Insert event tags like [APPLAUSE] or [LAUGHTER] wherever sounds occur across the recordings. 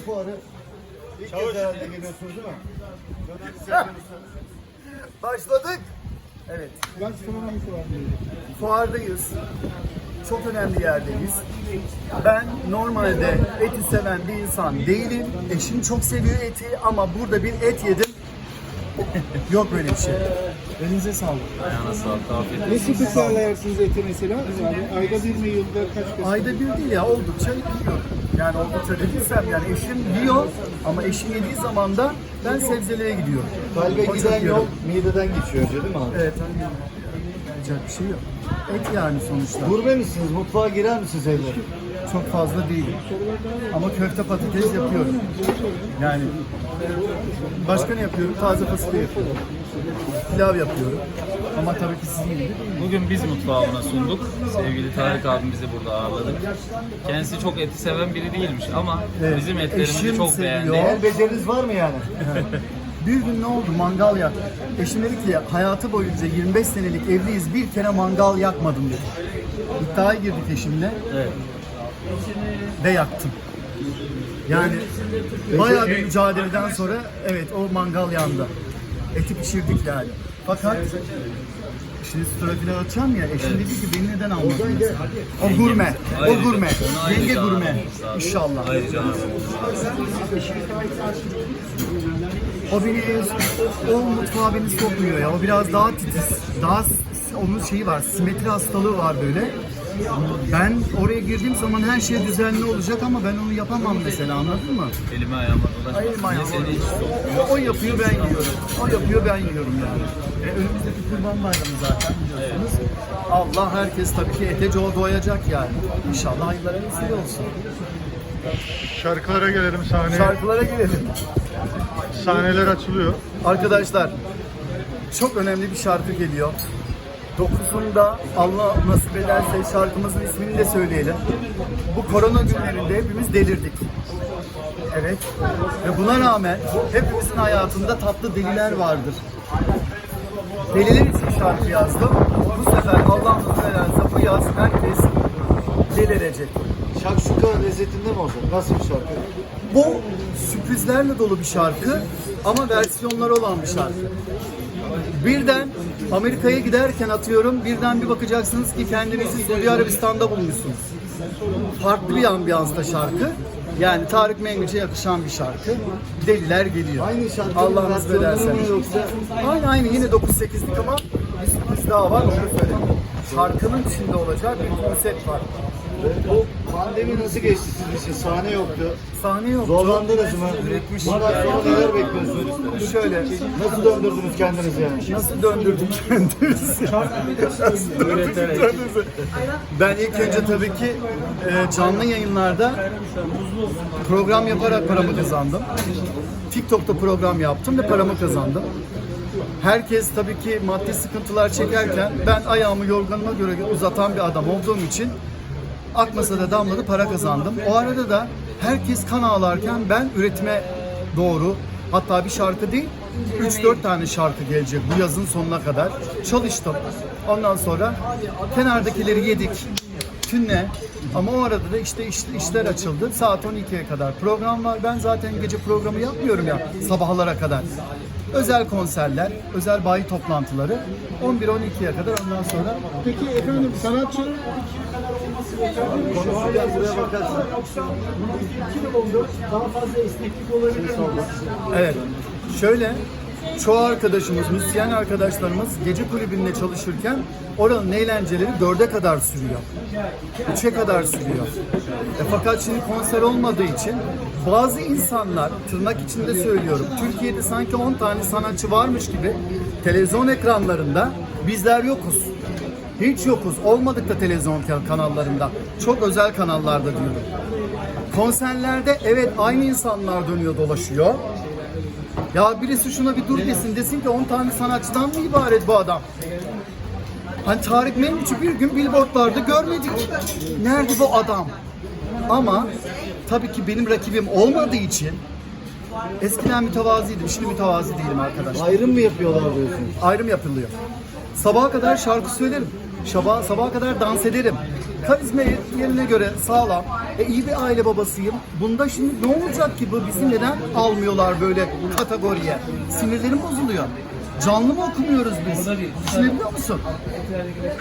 fuarı ilk kez herhalde geliyorsunuz değil mi? [LAUGHS] Başladık. Evet. Fuardayız. Çok önemli yerdeyiz. Ben normalde eti seven bir insan değilim. Eşim çok seviyor eti ama burada bir et yedim. [LAUGHS] Yok böyle bir şey. Elinize sağlık. Ayağına sağlık, afiyet olsun. Ne sıklıklarla yersiniz eti mesela? Yani ayda bir mi yılda kaç kez? Ayda bir değil ya oldukça yiyorum. Yani oldukça dediysem yani eşim yiyor ama eşim yediği zaman da ben sebzelere gidiyorum. Kalbe çok giden yol yiyorum. mideden geçiyor önce değil mi abi? Evet. Yapacak bir şey yok. Et yani sonuçta. Gurme misiniz? Mutfağa girer misiniz evde? Çok fazla değilim. Ama köfte patates yapıyorum. Yani başka ne yapıyorum? Taze fasulye yapıyorum. Pilav yapıyorum. Ama tabii ki sizin gibi. Bugün biz mutfağı ona sunduk. Sevgili Tarık abimizi burada ağırladık. Kendisi çok eti seven biri değilmiş ama Evet, bizim etlerimizi eşim çok seviyor. beğendi. El beceriniz var mı yani? [LAUGHS] Bir gün ne oldu? Mangal yak. Eşim dedi ki hayatı boyunca 25 senelik evliyiz bir kere mangal yakmadım dedi. İddiaya girdik eşimle Evet. ve yaktım. Yani bayağı bir mücadeleden sonra evet o mangal yandı. Eti pişirdik yani. Fakat Şimdi strafile atacağım ya, eşim dedi ki beni neden almadın mesela? O gurme, o gurme, yenge gurme. İnşallah. O beni, o mutfağa beni sokmuyor ya. O biraz daha titiz, daha onun şeyi var, simetri hastalığı var böyle. Ben oraya girdiğim zaman her şey düzenli olacak ama ben onu yapamam mesela anladın mı? elime ayağıma dolaşmasın Elim diye ayağıma O, o yapıyor ben yiyorum. O yapıyor ben yiyorum yani. E, önümüzdeki kurban bayramı zaten biliyorsunuz. Allah herkes tabii ki ete doyacak yani. İnşallah hayırlara vesile olsun. Şarkılara gelelim sahneye. Şarkılara gelelim. Sahneler açılıyor. Arkadaşlar çok önemli bir şarkı geliyor. Dokuzunda Allah nasip ederse şarkımızın ismini de söyleyelim. Bu korona günlerinde hepimiz delirdik. Evet. Ve buna rağmen hepimizin hayatında tatlı deliler vardır. Deliler için şarkı yazdım. Bu sefer Allah nasip ederse bu yaz herkes delirecek. Şakşuka lezzetinde mi olacak? Nasıl bir şarkı? Bu sürprizlerle dolu bir şarkı ama versiyonları olan bir şarkı. Birden Amerika'ya giderken atıyorum birden bir bakacaksınız ki kendinizi Suudi Arabistan'da bulmuşsunuz. Farklı bir ambiyansta şarkı. Yani Tarık Mengüç'e yakışan bir şarkı. Deliler geliyor. Aynı şarkının Allah nasip ederse. yoksa? Aynı aynı yine 9-8'lik ama bir sürpriz daha var onu söyleyeyim. Şarkının içinde olacak bir konsept var. Bu pandemi nasıl geçti için? Sahne yoktu. Sahne yok. Zorlandınız mı? Bundan sonra neler bekliyorsunuz? Şöyle Nasıl döndürdünüz kendinizi yani? Nasıl döndürdüm kendimizi? ben ilk önce tabii ki e, canlı yayınlarda program yaparak paramı kazandım. TikTok'ta program yaptım ve paramı kazandım. Herkes tabii ki maddi sıkıntılar çekerken ben ayağımı yorganıma göre uzatan bir adam olduğum için akmasa da damladı para kazandım. O arada da herkes kan ağlarken ben üretime doğru hatta bir şarkı değil 3-4 tane şarkı gelecek bu yazın sonuna kadar çalıştım. Ondan sonra kenardakileri yedik. Tünne ama o arada da işte iş- işler açıldı. Saat 12'ye kadar program var. Ben zaten gece programı yapmıyorum ya sabahlara kadar. Özel konserler, özel bayi toplantıları 11-12'ye kadar ondan sonra Peki efendim sanatçı Konuşurken buraya bakarsın. Evet. Şöyle çoğu arkadaşımız, müzisyen arkadaşlarımız gece kulübünde çalışırken oranın eğlenceleri dörde kadar sürüyor. Üçe kadar sürüyor. E fakat şimdi konser olmadığı için bazı insanlar tırnak içinde söylüyorum Türkiye'de sanki 10 tane sanatçı varmış gibi televizyon ekranlarında bizler yokuz. Hiç yokuz. Olmadık da televizyon kanallarında. Çok özel kanallarda diyorum. Konserlerde evet aynı insanlar dönüyor dolaşıyor. Ya birisi şuna bir dur desin desin ki 10 tane sanatçıdan mı ibaret bu adam? Hani Tarık Mengüç'ü bir gün billboardlarda görmedik. Nerede bu adam? Ama tabii ki benim rakibim olmadığı için eskiden mütevazıydım. Şimdi mütevazi değilim arkadaşlar. Ayrım mı yapıyorlar diyorsunuz? Ayrım yapılıyor. Sabaha kadar şarkı söylerim. Sabah, sabaha kadar dans ederim. Karizma yerine göre sağlam. E, iyi bir aile babasıyım. Bunda şimdi ne olacak ki bu bizi neden almıyorlar böyle kategoriye? Sinirlerim bozuluyor. Canlı mı okumuyoruz biz? Düşünebiliyor musun?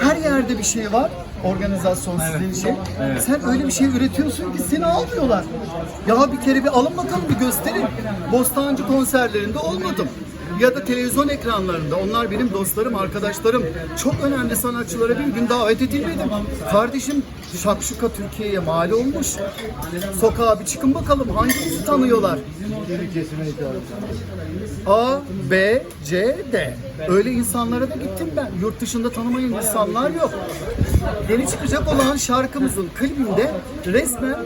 Her yerde bir şey var. Organizasyon sizin şey. Sen öyle bir şey üretiyorsun ki seni almıyorlar. Ya bir kere bir alın bakalım bir gösterin. Bostancı konserlerinde olmadım. Ya da televizyon ekranlarında. Onlar benim dostlarım, arkadaşlarım. Çok önemli sanatçılara bir gün davet edilmedim. Kardeşim Şakşuka Türkiye'ye mal olmuş. Sokağa bir çıkın bakalım hangimizi tanıyorlar? A, B, C, D. Öyle insanlara da gittim ben. Yurt dışında tanımayan insanlar yok. Yeni çıkacak olan şarkımızın klibinde resmen,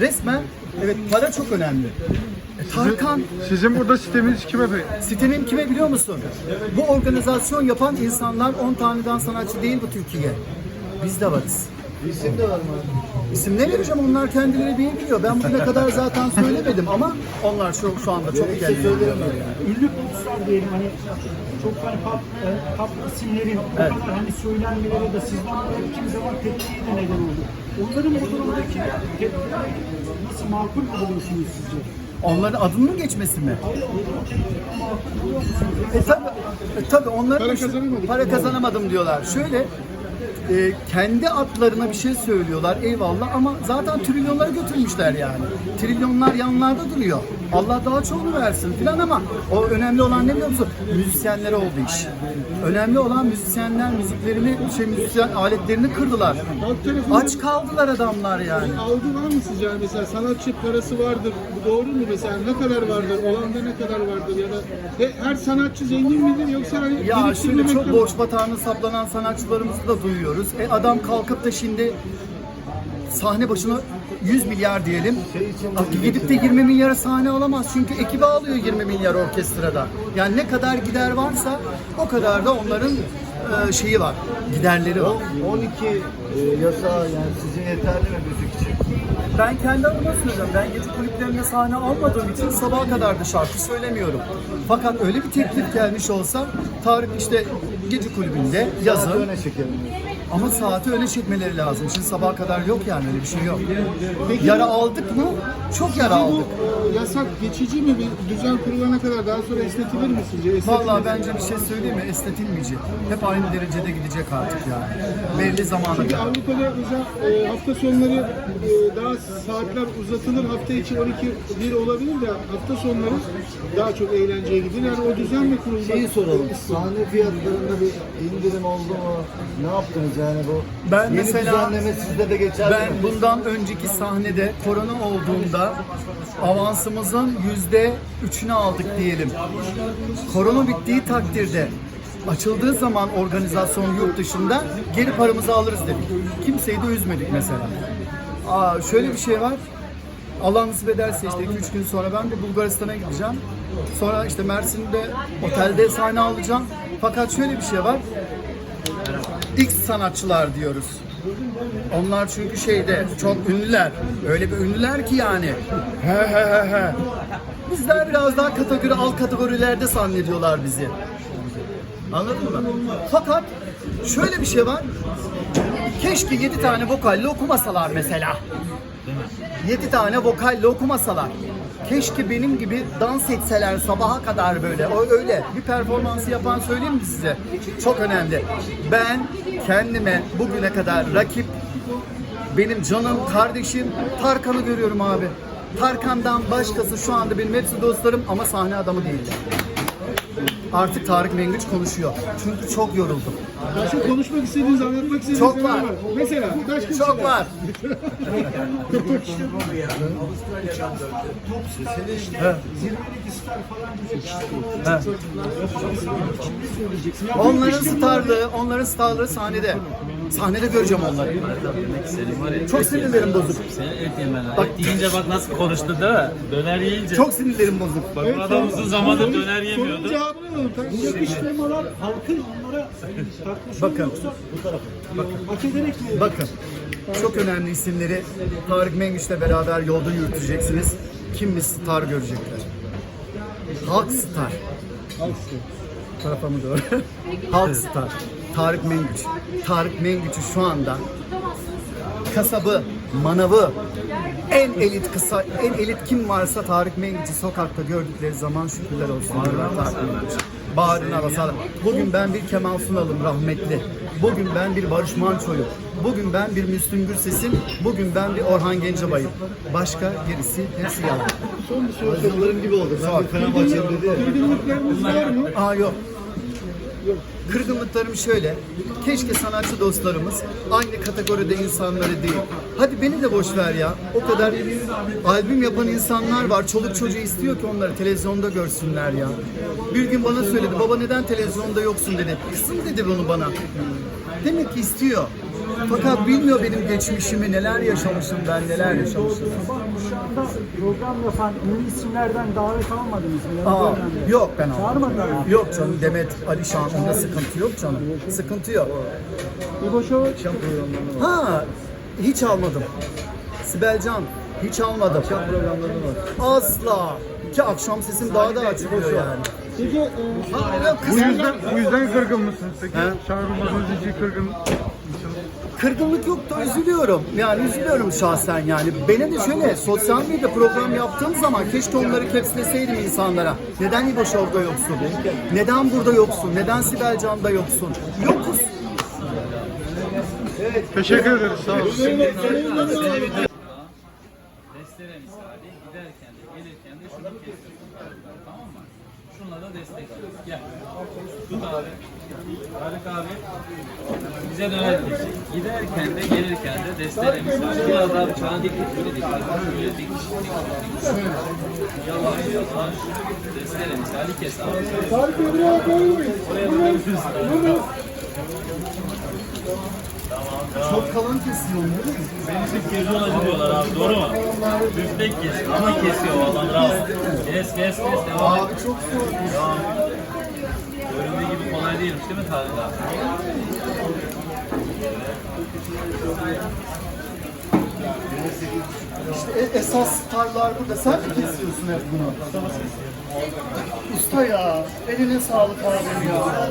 resmen, evet para çok önemli. Tarkan, Sizin burada sitemiz kime peki? sitemim kime biliyor musun? Bu organizasyon yapan insanlar 10 taneden sanatçı değil bu Türkiye. Biz de varız. İsim de var mı? İsim ne vereceğim onlar kendileri iyi biliyor. Ben bugüne kadar zaten [LAUGHS] söylemedim ama onlar şu, şu anda çok kendileri biliyor. ünlü popstar diyelim hani çok hani pop, e, pop isimlerin bu kadar hani söylenmeleri de sizden dolayı kimi zaman tepkiye de neden oldu. Onların bu durumdaki tepkiler nasıl makul mu buluyorsunuz sizce? Onların adının geçmesi mi? E tabi, e tabi onlar Para kazanamadık. para kazanamadım diyorlar. Şöyle e, kendi adlarına bir şey söylüyorlar eyvallah ama zaten trilyonlara götürmüşler yani. Trilyonlar yanlarda duruyor. Allah daha çoğunu versin filan ama o önemli olan ne biliyor musun? Müzisyenlere oldu iş. Önemli olan müzisyenler müziklerini, şey müzisyen aletlerini kırdılar. Aç kaldılar adamlar yani. algı var mı sizce? Yani mesela sanatçı parası vardır. Bu doğru mu mesela? Ne kadar vardır? Olanda ne kadar vardır? Ya da he- her sanatçı zengin midir yoksa hani Ya biriktirmemek şimdi çok mi? borç batağına saplanan sanatçılarımızı da duyuyoruz. E adam kalkıp da şimdi sahne başına 100 milyar diyelim. Gidip de 20 milyara sahne alamaz. Çünkü ekibi alıyor 20 milyar orkestrada. Yani ne kadar gider varsa o kadar da onların e, şeyi var. Giderleri var. 12 e, yasa yani sizin yeterli mi müzik için? Ben kendi adıma söylüyorum. Ben gece kulüplerinde sahne almadığım için sabaha kadar da şarkı söylemiyorum. Fakat öyle bir teklif gelmiş olsa Tarık işte gece kulübünde yazın. Ama saati öne çekmeleri lazım. Şimdi sabaha kadar yok yani öyle bir şey yok. Peki Yara aldık mı? Çok yara Bu aldık. e, yasak geçici mi? Bir düzen kurulana kadar daha sonra esnetilir mi sizce? Esnetilir Vallahi mi? bence bir şey söyleyeyim mi? Estetilmeyecek. Hep aynı derecede gidecek artık yani. Belli zamana Çünkü kadar. Avrupa'da mesela e, hafta sonları e, daha saatler uzatılır. Hafta içi 12 bir olabilir de hafta sonları daha çok eğlenceye gidilir. Yani o düzen mi kuruldu? Şeyi soralım. Sahne fiyatlarında bir indirim oldu mu? Ne yaptınız yani bu? Ben Yeni mesela- düzenleme sizde de geçerli Ben mi? bundan önceki sahnede korona olduğunda avansımızın yüzde üçünü aldık diyelim. Korona bittiği takdirde açıldığı zaman organizasyon yurt dışında geri paramızı alırız dedik. Kimseyi de üzmedik mesela. Aa, şöyle bir şey var. Allah nasip ederse işte 2-3 gün sonra ben de Bulgaristan'a gideceğim. Sonra işte Mersin'de otelde sahne alacağım. Fakat şöyle bir şey var. X sanatçılar diyoruz. Onlar çünkü şeyde çok ünlüler. Öyle bir ünlüler ki yani. He he he he. Bizler biraz daha kategori alt kategorilerde zannediyorlar bizi. Anladın mı? Fakat şöyle bir şey var. Keşke 7 tane vokalle okumasalar mesela. 7 tane vokalle okumasalar. Keşke benim gibi dans etseler sabaha kadar böyle. O öyle. Bir performansı yapan söyleyeyim mi size? Çok önemli. Ben kendime bugüne kadar rakip benim canım, kardeşim Tarkan'ı görüyorum abi. Tarkan'dan başkası şu anda benim hepsi dostlarım ama sahne adamı değil. Artık Tarık Mengüç konuşuyor. Çünkü çok yoruldum. Başka konuşmak istediğiniz, anlatmak istediğiniz Çok şeyler var. Mesela kaç kişi Çok var. Onların starlığı, onların starlığı sahnede. Sahnede göreceğim onları. Çok sinirlerim bozuk. Senin et yemen. Bak- Et deyince bak nasıl konuştu değil mi? Döner yiyince. Çok sinirlerim bozuk. Bak bu adam uzun zamandır döner yemiyordu. Sorunun cevabını alalım. Bu yakıştırmalar halkın onlara tartışıyor Bakın. yoksa hak ederek mi? Bakın, çok önemli isimleri Tarık Mengüç'le beraber yolda yürüteceksiniz. Kim bir star görecekler. Halk star. Tarafa mı doğru? Halk star. [LAUGHS] Tarık Mengüç. Tarık Mengüç'ü şu anda kasabı, manavı, en elit kısa, en elit kim varsa Tarık Mengüç'ü sokakta gördükleri zaman şükürler olsun. diyorlar Tarık Mengüç. Bağrına basalım. Bugün ben bir Kemal Sunal'ım rahmetli. Bugün ben bir Barış Manço'yum. Bugün ben bir Müslüm Gürses'im. Bugün ben bir Orhan Gencebay'ım. Başka gerisi hepsi yalan. Son bir soru sorayım. Yıllarım gibi oldu. Ben bir Fenerbahçe'm dedi ya. Kırgınlıklarınız var mı? Aa yok. Kırgınlıklarım şöyle. Keşke sanatçı dostlarımız aynı kategoride insanları değil. Hadi beni de boş ver ya. O kadar albüm yapan insanlar var. Çoluk çocuğu istiyor ki onları televizyonda görsünler ya. Bir gün bana söyledi. Baba neden televizyonda yoksun dedi. Kızım dedi bunu bana. Demek ki istiyor. Fakat bilmiyor benim geçmişimi, neler yaşamışım ben, neler yaşamışım. Sabah kuşağında program yapan ünlü isimlerden davet almadınız mı? Yani Aa, yok ben almadım. Çağırmadılar mı? Yok canım Demet, Alişan onda sıkıntı yok canım. Sıkıntı yok. İbo Show Ha, hiç almadım. Sibel Can, hiç almadım. Asla. Ki akşam sesim daha da çıkıyor yani. Peki e, Bu yüzden bu yüzden kırgın mısınız peki? He? Çağrılmadığınız için kırgın mısınız? Kırgınlık yok da üzülüyorum. Yani üzülüyorum şahsen yani. Beni de şöyle sosyal medya program yaptığım zaman keşke onları capsleseydim insanlara. Neden İbo Show'da yoksun? Neden burada yoksun? Neden Sibel Can'da yoksun? Yokuz. Teşekkür ederiz. Sağ olun. Destere misali giderken de gelirken de şunu kesiyorsun. Şunla da destek alıyorsun. Gel. Tut abi. Tarık abi. Bize döner diyecek. Giderken de gelirken de destere misali. Biraz daha bıçağını dik. Böyle dik. Böyle dik. Şöyle. Yavaş yavaş. Destere misali kes abi. Tarık Bey buraya koyur muyuz? Bunu, Çok kalın kesiyorum değil mi? Benim için pirzola diyorlar abi doğru mu? Büftek kesiyor ama kesiyor adam bravo. Kes kes kes devam et. Abi çok zor. Göründüğü gibi kolay değilmiş değil mi Tarık abi? İşte e- esas starlar burada. Sen mi kesiyorsun hep bunu? Usta ya. Eline sağlık abim ya.